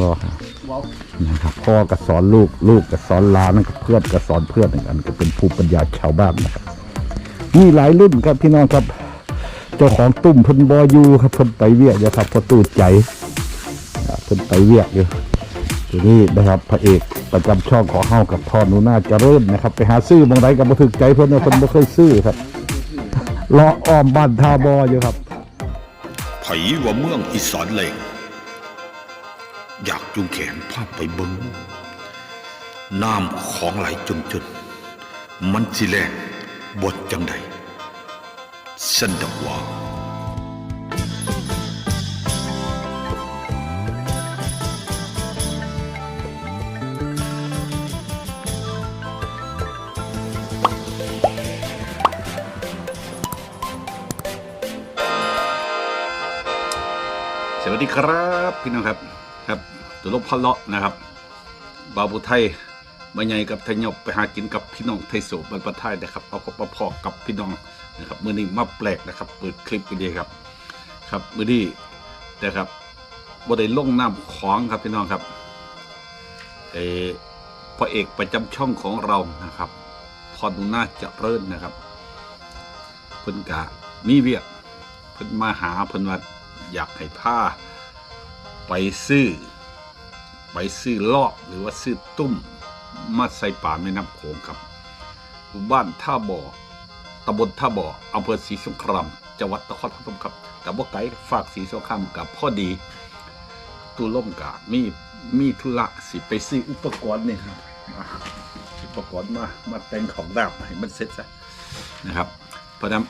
บ่นะครับพ่อก็สอนลูกลูกก็สอนหลานก็เพื่อนก็สอนเพื่อนกันก็เป็นภูมิปัญญาชาวบ้านนะครับมีหลายรุ่นครับพี่น้องครับ เจ้าของตุ่มเพิ่นบอยูครับเพิ่นไปเวียกอยู่ครับพอตูดใจเพิ่นไปเวียกอยู่ทีนี้นะครับพระเอกประจำช่องของเฮากับพ่อหนูนาจเริญนะครับ ไปหาซื้อบางไรกับบ่ถึกใจเพิ่นเนี่ยเพิ่นบ่เคยซื้อครับเลาะอ้อมบ้านทาบออยู่ครับไผว่าเมืองอีสานแหลง อยากจุงแขนภาพไปเบิงน้ำของไหลจนจนๆมันสิแรงบทจังใดสันดอกว่าสวัสดีครับ พี่น้องครับครับ ตลบพะเลาะนะครับบาบุไทยมาใหญ่กับไทยยกไปหากินกับพี่น้องไทยโสบันปะไทยนะครับเอาก็ประพอกับพี่น้องนะครับมือนี้มาแปลกนะครับ เปิดคลิปกันดีครับ ครับมือนี้นะครับบ่ได้ลงน้ำของครับพี่น้องครับเออพระเอกประจำช่องของเรานะครับ พอดูน่าจะเริ่นนะครับเพิ่นกะมีเวียกเพิ่นมาหาเพิ่นว่าอยากให้ผ้าไปซื้อ ไปซื้อลอกหรือว่าซื้อตุ้มมาใส่ป่าแม่น้ำโขงครับบ้านท่าบ่อตำบลท่าบ่ออำเภอศรีสงครามจังหวัดนครพนมครับกับว่าไกลฝากศรีสงครามกับพ่อดีตูล่มกะมีมีธุระสิไปซื้ออุปกรณ์นี่ครับอุปกรณ์มามาแต่งของดาบให้มันเสร็จซะนะครับ เพราะฉะนั้น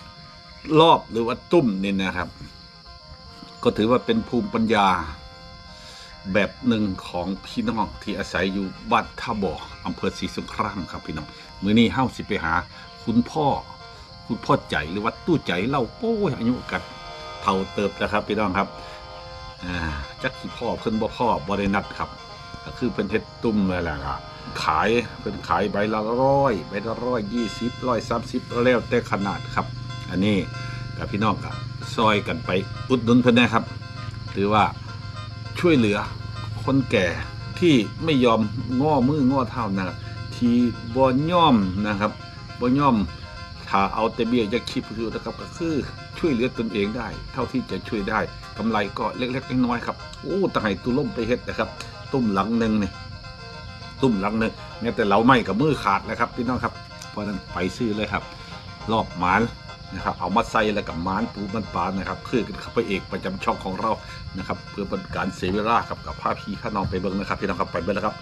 รอบหรือว่าตุ้มนี่นะครับ ก็ถือว่าเป็นภูมิปัญญา แบบหนึ่งของพี่น้องที่อาศัยอยู่บ้านท่าบ่ออำเภอศรีสงครามครับพี่น้องมื้อนี้เฮาสิไปหา คุณพ่อ คุณพ่อใจหรือว่าตู้ใจเล่าโป้ยอายุกัดเท่าเติบนะครับพี่น้องครับอ่าจักสิพ่อเพิ่นบ่พ่อบ่ได้นัดครับก็คือเป็นเฮ็ดตุ้มนั่นแหละครับขายเป็นขายใบละร้อยใบละร้อยยี่สิบร้อยสามสิบแล้วแต่ขนาดครับ อันนี้กับพี่น้องกับซอยกันไปอุดหนุนเพิ่นนะครับ หรือว่า ช่วยเหลือคนแก่ที่ไม่ยอมง้อมือง้อเท้านะครับที่บ่ย่อมนะครับบ่ย่อมถ้าเอาแต่เบี้ยจะคิดคือนะครับก็คือช่วยเหลือตนเองได้ เท่าที่จะช่วยได้กำไรก็เล็กๆน้อยๆครับโอ้ตะไห้ตุล่มไปเฮ็ดนะครับ ตุ้มหลังหนึ่งนี่ตุ้มหลังหนึ่งเนี่ยแต่เราไม่กับมือขาดนะครับพี่น้องครับเพราะฉะนั้นไปซื้อเลยครับ รอบหมาน นะครับเอามาใส่แล้วกับมานปูมันปลานะครับคือกันครับพระเอกประจำช่องของเรานะครับเพื่อเป็นการเสียเวลาครับกับภาพพีข้าน้องไปเบิ้งนะครับพี่น้องครับไปเบิ้งแล้วครับ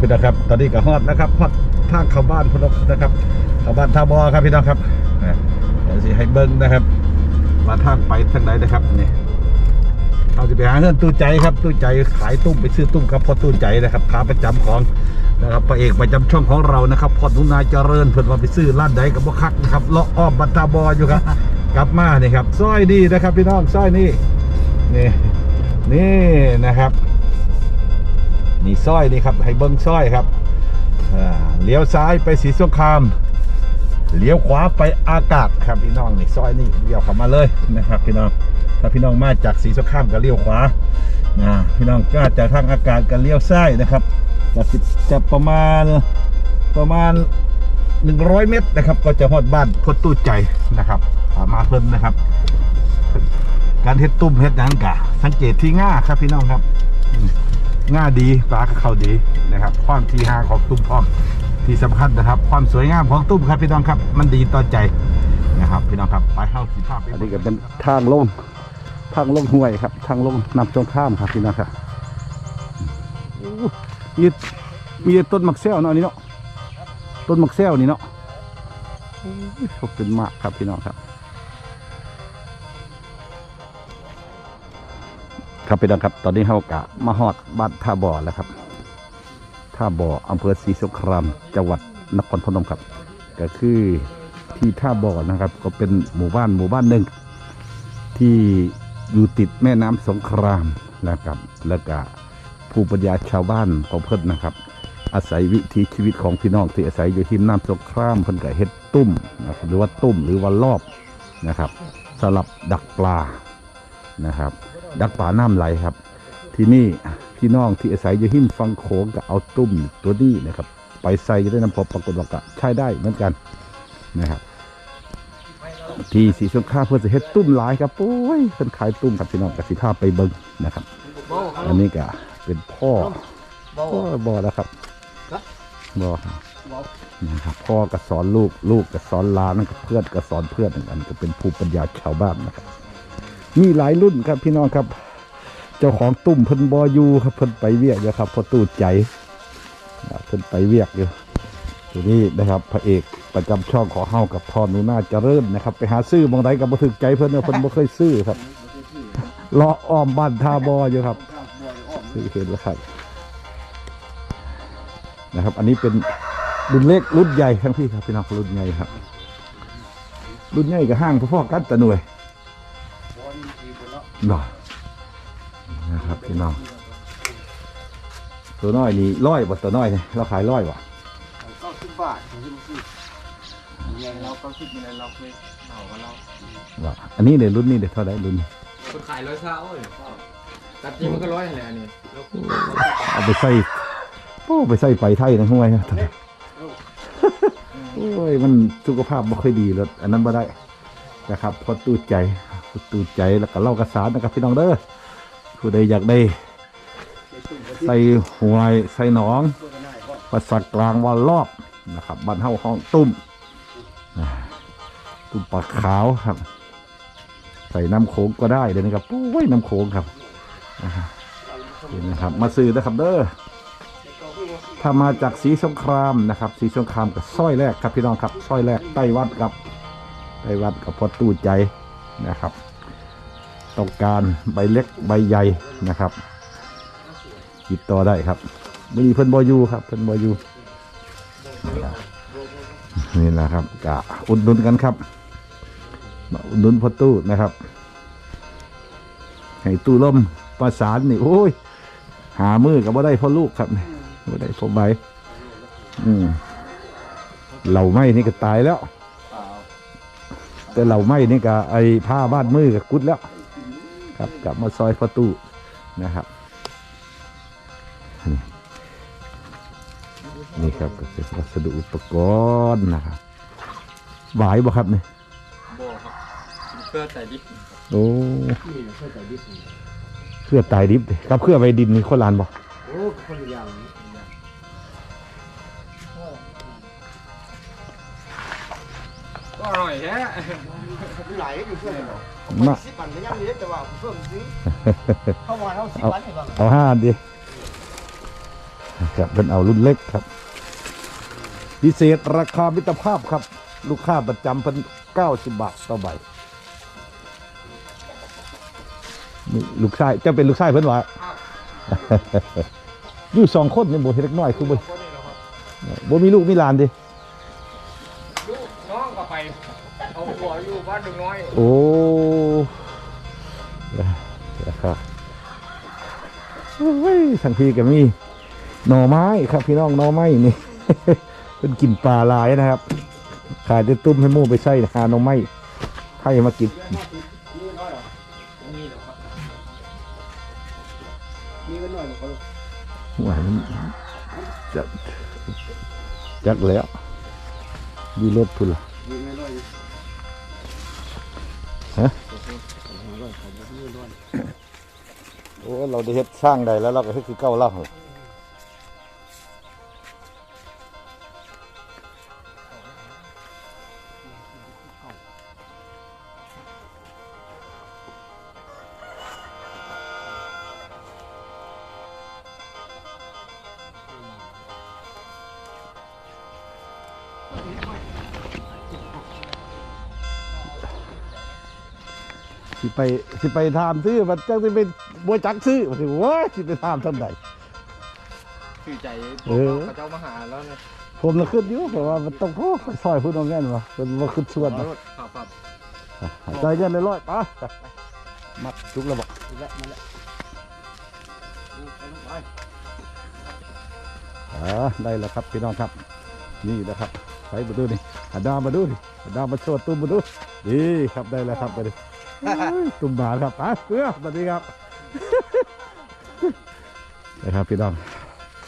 พี่น้องครับ ตอนนี้ก็ฮอดนะครับฮอดทางเข้าบ้านพนกนะครับเข้าบ้านท่าบอครับพี่น้องครับนะเดี๋ยวสิให้เบิ้งนะครับมาทางไปทางไหนนะครับนี่เราจะไปหาเงินตู้ใจครับตู้ใจขายตุ้มไปซื้อตุ้มครับพอตู้ใจนะครับขาประจำของนะครับพระเอกประจำช่องของเรานะครับพอนุนาเจริญเพิ่นว่าไปซื้อร้านใดกับบ่คักนะครับเลาะอ้อมบันทาบออยู่ครับกลับมานี่ครับสร้อยนี่นะครับพี่น้องสร้อยนี่นี่นี่นะครับ นี่สร้อยนี่ครับให้เบิ้งสร้อยครับเลี้ยวซ้ายไปสีสงครามเลี้ยวขวาไปอากาศครับพี่น้องนี่ซอยนี่เลี้ยวเข้ามาเลยนะครับ พี่น้องถ้าพี่น้องมาจากสีสงครามก็เลี้ยวขวานะพี่น้องก็จากทางอากาศก็เลี้ยวซ้ายนะครับจะจะประมาณประมาณ 100 เมตรนะครับ ก็จะฮอดบ้านพดตู้ใจนะครับมมาเพิ่นนะครับ การเฮ็ดตุ้มเฮ็ดหยังกะสังเกตที่ง่าครับพี่น้องครับ ง่าดีปลาก็เข้าดีนะครับ ความทีหาของตุ้มพร้อมที่สำคัญนะครับ ความสวยงามของตุ้มครับพี่น้องครับ มันดีต่อใจนะครับพี่น้องครับไปเข้าสีภาพอันนี้ก็เป็นทางลงทางลงห้วยครับ ทางลงนำจงข้ามครับพี่น้องครับโอ้มีมีต้นมักเซลเนาะอันนี่เนาะต้นมักเซลนี่เนาะโอ้ยขอบคุณมากครับพี่น้องครับ ครับพี่น้องครับ ตอนนี้เฮากะมาฮอดบ้านท่าบ่อแล้วครับท่าบ่ออำเภอศรีสงครามจังหวัดนครพนมครับ ก็คือที่ท่าบ่อนะครับ ก็เป็นหมู่บ้านหมู่บ้านหนึ่งที่อยู่ติดแม่น้ำสงครามนะครับ แล้วก็ภูมิปัญญาชาวบ้านของเพิ่นนะครับ อาศัยวิถีชีวิตของพี่น้องที่อาศัยอยู่ที่น้ำสงครามเพิ่นก็เฮ็ดตุ้มนะครับหรือว่าตุ้มหรือว่ารอบนะครับสำหรับดักปลานะครับ ดักปลาน้ำไหลครับ ที่นี่พี่น้องที่อาศัยอยู่หิมฟังโขงก็เอาตุ้มตัวนี้นะครับ ไปใส่จะได้น้ำพอปรากฏว่าก็ใช้ได้เหมือนกันนะครับ ที่สีสงขลาเพื่อจะเฮ็ดตุ้มหลายครับโอ้ยเพิ่นขายตุ้มครับพี่น้องกับสิภาพไปเบิ่งนะครับ อันนี้ก็เป็นพ่อพ่อบอแล้วครับบอครับนะครับพ่อก็สอนลูกลูกก็สอนหลานกับเพื่อนก็สอนเพื่อนเหมือนกันก็เป็นภูมิปัญญาชาวบ้านนะครับ มีหลายรุ่นครับพี่น้องครับ เจ้าของตุ้มเพิ่นบอยู่ครับเพิ่นไปเวียกอยู่ครับพอตู้ใจอ่าเพิ่นไปเวียกอยู่ทีนี้นะครับพระเอกประจำช่องขอเฮากับพ่อหนูน่าเจริญนะครับ ไปหาซื้อมองใดกับบ่ถึกใจเพิ่นเนาะเพิ่นบ่เคยซื้อครับเลาะอ้อมบ้านท่าบออยู่ครับซื้อเห็นแล้วครับนะครับ อันนี้เป็นรุ่นเล็กรุ่นใหญ่ทั้งพี่ครับพี่น้องรุ่นใหญ่ครับ รุ่นใหญ่กับห้างพ่อๆกันแต่หน่วย หน่อยนะครับพี่น้องตัวน้อยนี่ร้อยบ่ตัวน้อยนี่เราขายร้อยบ่เก้าสิบบาทถึงสิบสี่ยังเราเก้าสิบนี่เราเคยเอากันเราว่าอันนี้เดี๋ยวรุ่นนี้เดี๋ยวเท่าไหรรุ่นนี้คนขายร้อยเช้าเลยตัดจริงมันก็ร้อยแหละอันนี้เอาไปใส่โอ้ไปใส่ไปไทยนะห้วยนะโอ้ยมันสุขภาพไม่ค่อยดีแล้วอันนั้นไม่ได้ นะครับพอตูดใจพอตูดใจแล้วก็เล่ากระสารนะครับพี่น้องเด้อผู้ใดอยากได้ ใส่หวยใส่หนองภาษากลางว่ารอบนะครับบ้านเฮาห้องตุ้มตุ้มปลาขาวครับ ใส่น้ำโขงก็ได้เลยนะครับโอ้ยน้ำโขงครับอ่านี่นะครับ มาซื้อนะครับเด้อถ้ามาจากสีสงครามนะครับ สีสงครามกับสร้อยแรกครับพี่น้องครับสร้อยแรกใต้วัดครับ ใต้วัดกับพอตู้ใจนะครับต้องการใบเล็กใบใหญ่นะครับติดต่อได้ครับไม่มีเพิ่นบอยูครับเพิ่นบอยูนี่แหละครับกะอุดหนุนกันครับมาอุดหนุนพ่อตู้นะครับให้ตู้ล่มประสานนี่โอ้ยหามือกับว่าได้พ่อลูกครับว่าได้พ่อใบอืมเหล่าไม้นี่ก็ตายแล้ว แต่เหล่าไม้นี่ก็ไอ้ผ้าบ้านมือก็กุดแล้ว ครับกลับมาซอยพ่อตู้นะครับนี่ครับก็เป็นวัสดุอุปกรณ์นะครับหวายบ่ครับเนี่ยโบครับเพื่อใส่ดิบโอ้เครือตายดิบดิครับเครือใบดินนี่คนลานบ่โอ้คนละอย่างก็ อร่อยแท้หลายอยู่เพื่อนเนาะมาสิบปันก็ยังมีแต่ว่าเพิ่มซื้อเข้ามาเท่าสิบปันให้บ้างเอาห้าอันดิครับเป็นเอารุ่นเล็กครับ พิเศษราคามิตรภาพครับ ลูกค้าประจำเป็นเก้าสิบบาทต่อใบนี่ลูกชายจะเป็นลูกชายเพิ่นวะอยู่สองคนนี่บ่เฮ็ดเล็กน้อยคือบ่บ่มีลูกมีหลานดิ อยู่บ้านดึงน้อยโอ้นะครับเฮ้ยทางพี่ก็มีหน่อไม้ครับพี่น้องหน่อไม้นี่เป็นกินปลาลายนะครับ ขายได้ตุ้มให้มู่ไปใส่หาหน่อไม้ให้มากินหวานจักจักแล้วมีรถพุ่นละมีไม่น้อ ฮะโอ้เราได้เห็ดสร้างได้แล้วเราก็เฮ็ดคือเก่าแล้วเหรอ สิไปสิไปถามซื้อมันจังสิไปบ่จักซื้อว่าสิโว้ยสิไปถามทำไดชื่อใจเออพระเจ้ามาหาแล้วไงผมน่ะขึ้นอยู่เพราะว่ามันต้องโอ้ซอยพูดเอาแง่นว่ะเป็นบ่ขึ้นส่วนนะครับครับใจเย็นเลยร้อยไปมัดทุกระบอกอีกแล้วมาแล้วดูไปลูกไปอ่าได้แล้วครับพี่น้องครับ นี่นะครับไปมาดูนี่อาดามาดูดิอาดามาโชว์ตุ้มมาดูนี่ครับได้แล้วครับไปดิเอ้ย ตุ้มบาทครับไปเพื่อสวัสดีครับนะครับพี่น้อง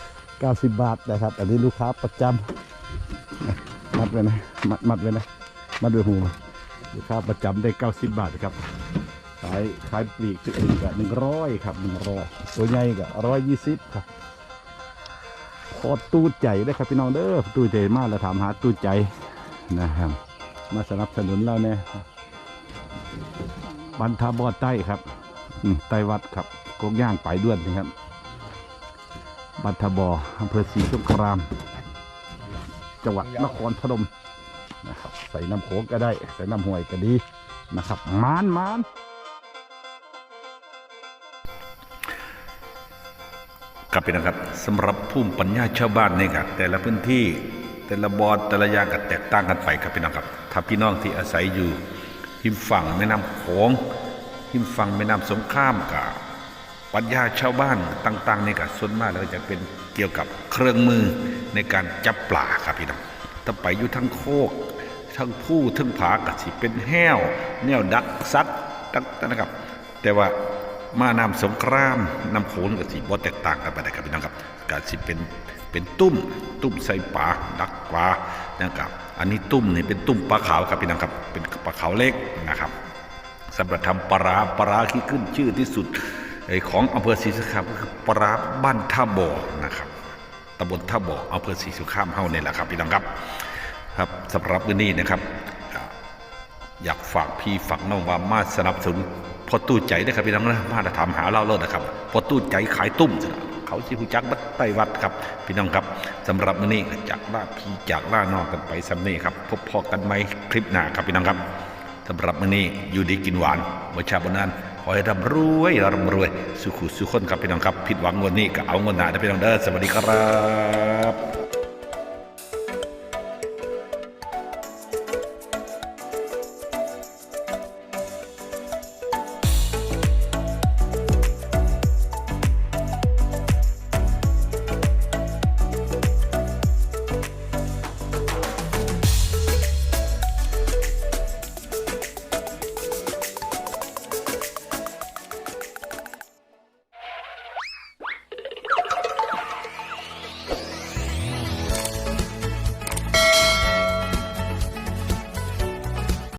90 บาทนะครับ อันนี้ลูกค้าประจำมัดไว้นะมัดมัดไว้นะมัดไว้หูลูกค้าประจำได้ 90 บาทครับขายขายปลีกตัวเองก็100ครับ100ตัวใหญ่ก็120ครับขอตู้ใจได้ครับพี่น้องเด้อตู้ใจมากแล้วถามหาตู้ใจนะครับ มาสนับสนุนเราเนี่ย บันทาบอดใต้ครับอืมใต้วัดครับกงย่างไปายด้วนนะครับ บันทบออำเภอศรีสงคราม จังหวัดนครพนมนะครับ ใส่น้ำโขงก็ได้ ใส่น้ำห้วยก็ดีนะครับมานมานครับพี่นะครับสำหรับภูมิปัญญาชาวบ้านนี่ครับแต่ละพื้นที่แต่ละบอนแต่ละอย่างก็แตกต่างกันไปครับพี่น้องครับ ถ้าพี่น้องที่อาศัยอยู่ ริมฝั่งแม่น้ำโขงริมฝั่งแม่น้ำสงครามกับปัญญาชาวบ้านต่างๆนี่ก็ส่วนมากแล้วจะเป็นเกี่ยวกับเครื่องมือในการจับปลาครับพี่น้องถ้าไปอยู่ทั้งโคก ทั้งผู้ทั้งผากสิเป็นแห้ว แนวดักซัดต่างนะครับ แต่ว่ามาน้ำสงครามน้ำโขงกับสิบ่แตกต่างกันไปนะครับพี่น้องครับก็สิเป็นเป็นตุ้มตุ้มใส่ปลาดักปลานะครับ อันนี้ตุ้มนี่เป็นตุ้มปลาขาวครับพี่น้องครับเป็นปลาขาวเล็กนะครับสำหรับทำปลาร้าปลาร้าที่ขึ้นชื่อที่สุดของอำเภอศรีสงครามก็คือปลาร้าบ้านท่าบ่อนะครับตำบลท่าบ่ออำเภอศรีสงครามเฮาเนี่ยแหละครับพี่น้องครับครับสำหรับวันนี้นะครับ อยากฝากพี่ฝากน้องว่ามาสนับสนุนพอตู้ใจนะครับพี่น้องนะมาถามหาเราเลยนะครับพอตู้ใจขายตุ้มสินะ เขาสิหูจักบัดไต้วัดครับ พี่น้องครับสำหรับมื้อนี้ก็จากล่าพี่จากล่านอกกันไปสำนี้ครับ พบพอกันไหมคลิปหน้าครับพี่น้องครับสำหรับมื้อนี้อยู่ดีกินหวานวัชาบนนั้นขอให้ร่ำรวยร่ำรวย สุขุสุขคนครับพี่น้องครับ ผิดหวังงวันนี้ก็เอางวดหน้านะพี่น้องเด้อสวัสดีครับ